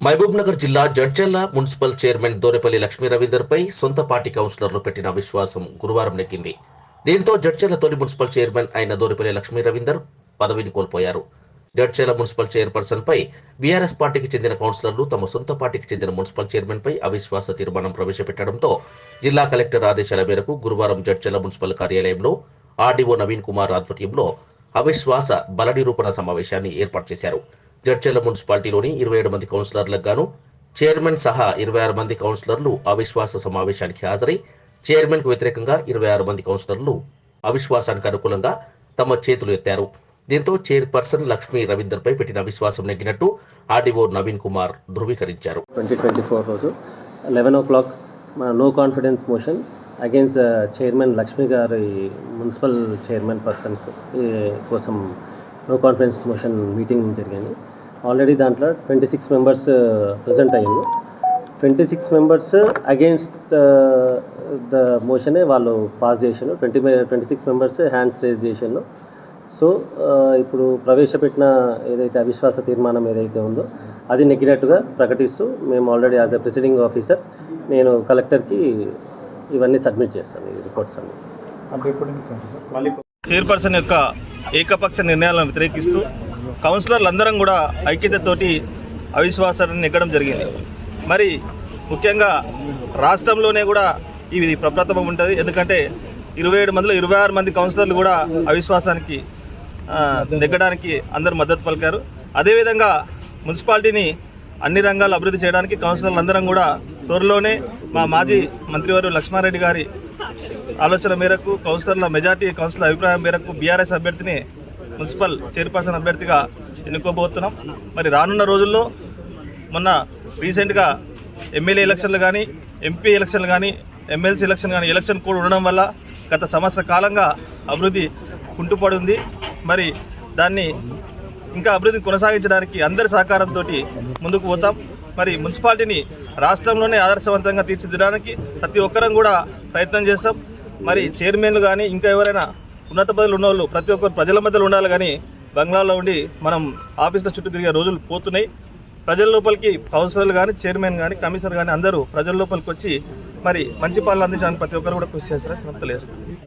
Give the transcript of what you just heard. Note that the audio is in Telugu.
మహబూబ్ నగర్ జిల్లా జడ్చల్ల మున్సిపల్ చైర్మన్ దోరెపల్లి లక్ష్మీ రవీందర్ పై సొంత పార్టీ కౌన్సిలర్లు పెట్టిన అవిశ్వాసం గురువారం నెక్కింది దీంతో జడ్చల్ల తొలి మున్సిపల్ చైర్మన్ అయిన దోరెపల్లి లక్ష్మీ రవీందర్ పదవిని కోల్పోయారు. జడ్చల్ల మున్సిపల్ చైర్పర్సన్ పై బీఆర్ఎస్ పార్టీకి చెందిన కౌన్సిలర్లు తమ సొంత పార్టీకి చెందిన మున్సిపల్ చైర్మన్ పై అవిశ్వాస తీర్మానం ప్రవేశపెట్టడంతో జిల్లా కలెక్టర్ ఆదేశాల మేరకు గురువారం జడ్చల్ల మున్సిపల్ కార్యాలయంలో ఆర్డీఓ నవీన్ కుమార్ ఆధ్వర్యంలో అవిశ్వాస బల నిరూపణ సమావేశాన్ని ఏర్పాటు చేశారు. జడ్చర్ల మున్సిపాలిటీలోని ఇరవై ఏడు మంది కౌన్సిలర్లకు గాను చైర్మన్ సహా ఇరవై ఆరు మంది కౌన్సిలర్లు అవిశ్వాస సమావేశానికి హాజరై చైర్మన్కు వ్యతిరేకంగా ఇరవై ఆరు మంది కౌన్సిలర్లు అవిశ్వాసానికి అనుకూలంగా తమ చేతులు ఎత్తారు. దీంతో చైర్పర్సన్ లక్ష్మీ రవీందర్పై పెట్టిన అవిశ్వాసం నెగ్గినట్టు ఆర్డీఓ నవీన్ కుమార్ ధృవీకరించారు. ట్వంటీ ట్వంటీ ఫోర్ రోజు లెవెన్ ఓ క్లాక్ మన no confidence motion against chairman Lakshmi గారి మున్సిపల్ చైర్మన్ పర్సన్ కోసం నో కాన్ఫిడెన్స్ మోషన్ మీటింగ్ జరిగింది. ఆల్రెడీ దాంట్లో ట్వంటీ సిక్స్ మెంబర్స్ ప్రజెంట్ అయ్యింది twenty six members against the మోషనే వాళ్ళు పాస్ చేసారు twenty twenty six members hands raise చేసారు సో ఇప్పుడు ప్రవేశపెట్టిన ఏదైతే అవిశ్వాస తీర్మానం ఏదైతే ఉందో అది నెగ్గినట్టుగా ప్రకటిస్తూ మేము already as a presiding officer నేను కలెక్టర్కి ఇవన్నీ సబ్మిట్ చేస్తాను ఈ రిపోర్ట్స్ అన్ని. చైర్పర్సన్ యొక్క ఏకపక్ష నిర్ణయాలను వ్యతిరేకిస్తూ కౌన్సిలర్లు అందరం కూడా ఐక్యతతోటి అవిశ్వాసాన్ని నెగ్గడం జరిగింది. మరి ముఖ్యంగా రాష్ట్రంలోనే కూడా ఇది ప్రప్రథమం ఉంటుంది. ఎందుకంటే ఇరవై ఏడు మందిలో ఇరవై ఆరు మంది కౌన్సిలర్లు కూడా అవిశ్వాసానికి నెగ్గడానికి అందరు మద్దతు పలికారు. అదేవిధంగా మున్సిపాలిటీని అన్ని రంగాలు అభివృద్ధి చేయడానికి కౌన్సిలర్లు అందరం కూడా త్వరలోనే మా మాజీ మంత్రివారు లక్ష్మారెడ్డి గారి ఆలోచన మేరకు కౌన్సిలర్ల మెజార్టీ కౌన్సిలర్ అభిప్రాయం మేరకు బీఆర్ఎస్ అభ్యర్థిని మున్సిపల్ చైర్పర్సన్ అభ్యర్థిగా ఎన్నుకోబోతున్నాం. మరి రానున్న రోజుల్లో మొన్న రీసెంట్గా ఎమ్మెల్యే ఎలక్షన్లు కానీ ఎంపీ ఎలక్షన్లు కానీ ఎమ్మెల్సీ ఎలక్షన్ కానీ ఎలక్షన్ కూడా ఉండడం వల్ల గత సంవత్సర కాలంగా అభివృద్ధి కుంటుపడి ఉంది మరి దాన్ని ఇంకా అభివృద్ధిని కొనసాగించడానికి అందరి సహకారంతో ముందుకు పోతాం. మరి మున్సిపాలిటీని రాష్ట్రంలోనే ఆదర్శవంతంగా తీర్చిదిద్దడానికి ప్రతి ఒక్కరం కూడా ప్రయత్నం చేస్తాం. మరి చైర్మన్లు కానీ ఇంకా ఎవరైనా ఉన్నత పదవులు ఉన్న వాళ్ళు ప్రతి ఒక్కరు ప్రజల మధ్యలో ఉండాలి కానీ బంగ్లాలో ఉండి మనం ఆఫీసుల చుట్టూ తిరిగే రోజులు పోతున్నాయి. ప్రజల లోపలికి కౌన్సిలర్లు కానీ చైర్మన్ కానీ కమిషనర్ కానీ అందరూ ప్రజల లోపలికి వచ్చి మరి మంచి పాలన అందించడానికి ప్రతి ఒక్కరు కూడా కృషి చేస్తారని తెలియజేస్తాం